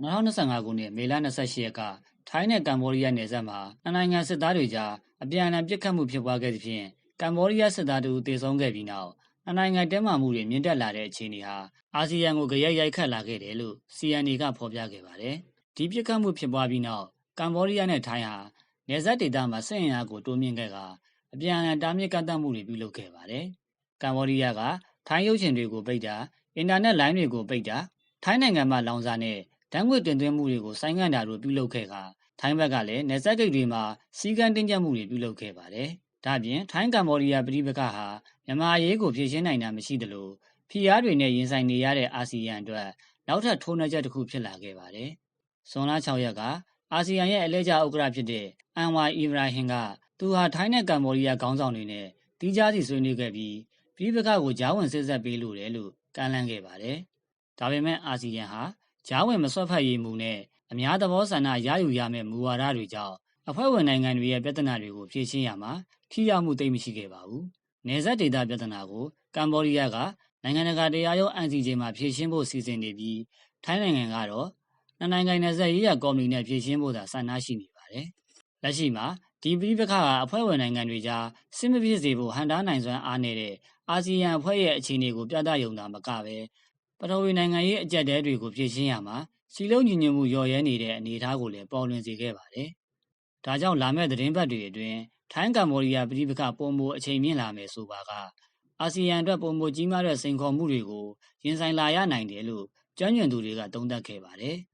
2025ခုနှစ်မေလ28ရက်ကထိုင်းနဲ့ကမ္ဘောဒီးယားနယ်စပ်မှာနှစ်နိုင်ငံစစ်သားတွေကြားအပြန်အလှန်ပစ်ခတ်မှုဖြစ်ပွားခဲ့သဖြင့်ကမ္ဘောဒီးယားစစ်သားတို့တေဆုံးခဲ့ပြီးနောက်နှစ်နိုင်ငံတဲမာမှုတွေမြင့်တက်လာတဲ့အခြေအနေဟာအာဆီယံကိုကြရိုက်ရိုက်ခတ်လာခဲ့တယ်လို့ CNA ကဖော်ပြခဲ့ပါတယ်။ဒီပစ်ခတ်မှုဖြစ်ပွားပြီးနောက်ကမ္ဘောဒီးယားနဲ့ထိုင်းဟာနယ်စပ်ဒေသမှာစစ်အင်အားကိုတိုးမြင့်ခဲ့ကအပြန်အလှန်တားမြစ်ကန့်သတ်မှုတွေပြုလုပ်ခဲ့ပါတယ်။ကမ္ဘောဒီးယားကထိုင်းရုပ်ရှင်တွေကိုပိတ်တာအင်တာနက်လိုင်းတွေကိုပိတ်တာထိုင်းနိုင်ငံမှာလောင်စာနဲ့ ဓာတ်ငွေတင်သွင်းမှုတွေကိုဆိုင်းငံ့တာတို့ပြုလုပ်ခဲ့ကထိုင်းဘက်ကလည်းနယ်စပ်ဂိတ်တွေမှာစီကံတင်းကျပ်မှုတွေပြုလုပ်ခဲ့ပါတယ်။ဒါပြင်ထိုင်းကမ္ဘောဒီးယားပြည်ပခါဟာမြန်မာအရေးကိုဖြေရှင်းနိုင်တာမရှိသလိုဖီအားတွေနဲ့ရင်ဆိုင်နေရတဲ့အာဆီယံအတွက်နောက်ထပ်ထိုးနှက်ချက်တစ်ခုဖြစ်လာခဲ့ပါတယ်။ဇွန်လ6ရက်ကအာဆီယံရဲ့အလဲကျဥက္ကဋ္ဌဖြစ်တဲ့အန်ဝါအီဗရာဟင်ကသူဟာထိုင်းနဲ့ကမ္ဘောဒီးယားခေါင်းဆောင်တွေနဲ့တီးခြားစီဆွေးနွေးခဲ့ပြီးပြည်ပခါကိုဂျားဝင်စစ်ဆက်ပေးလို့တယ်လို့ကမ်းလှမ်းခဲ့ပါတယ်။ဒါပေမဲ့အာဆီယံဟာ ဂျားဝင်မဆွတ်ဖက်ရေးမူနဲ့အများသဘောဆန္ဒရယူရမယ့်မူဝါဒတွေကြောင့်အဖွဲ့ဝင်နိုင်ငံတွေရဲ့ပြဿနာတွေကိုဖြေရှင်းရမှာထိရောက်မှုသိမ်းမရှိခဲ့ပါဘူး။နေဆက်ဒေတာပြဿနာကိုကမ္ဘောဒီးယားကနိုင်ငံတကာတရားရုံး NCJ မှာဖြေရှင်းဖို့စီစဉ်နေပြီးထိုင်းနိုင်ငံကတော့နှစ်နိုင်ငံနယ်စပ်ရေးရကော်မတီနဲ့ဖြေရှင်းဖို့သာဆန္ဒရှိနေပါတယ်။လက်ရှိမှာဒီပြည်ပခါကအဖွဲ့ဝင်နိုင်ငံတွေကြားစစ်မဖြစ်စေဖို့ဟန်တားနိုင်စွမ်းအားနေတဲ့အာဆီယံအဖွဲ့ရဲ့အခြေအနေကိုပြသရုံသာမကပဲ ပထဝီနိုင်ငံရေးအကြက်တဲတွေကိုဖြေရှင်းရမှာစီလုံးညီညွတ်မှုလျော်ရဲနေတဲ့အနေအထားကိုလည်းပေါ်လွင်စေခဲ့ပါတယ်။ဒါကြောင့်လာမယ့်သတင်းပတ်တွေအတွင်းထိုင်းကမ္ဘောဒီးယားပြည်ပခပုံမအချိန်မြင့်လာမယ်ဆိုပါကအာဆီယံအတွက်ပုံမကြီးမားတဲ့စိန်ခေါ်မှုတွေကိုရင်ဆိုင်လာရနိုင်တယ်လို့ကျွမ်းကျင်သူတွေကသုံးသပ်ခဲ့ပါတယ်။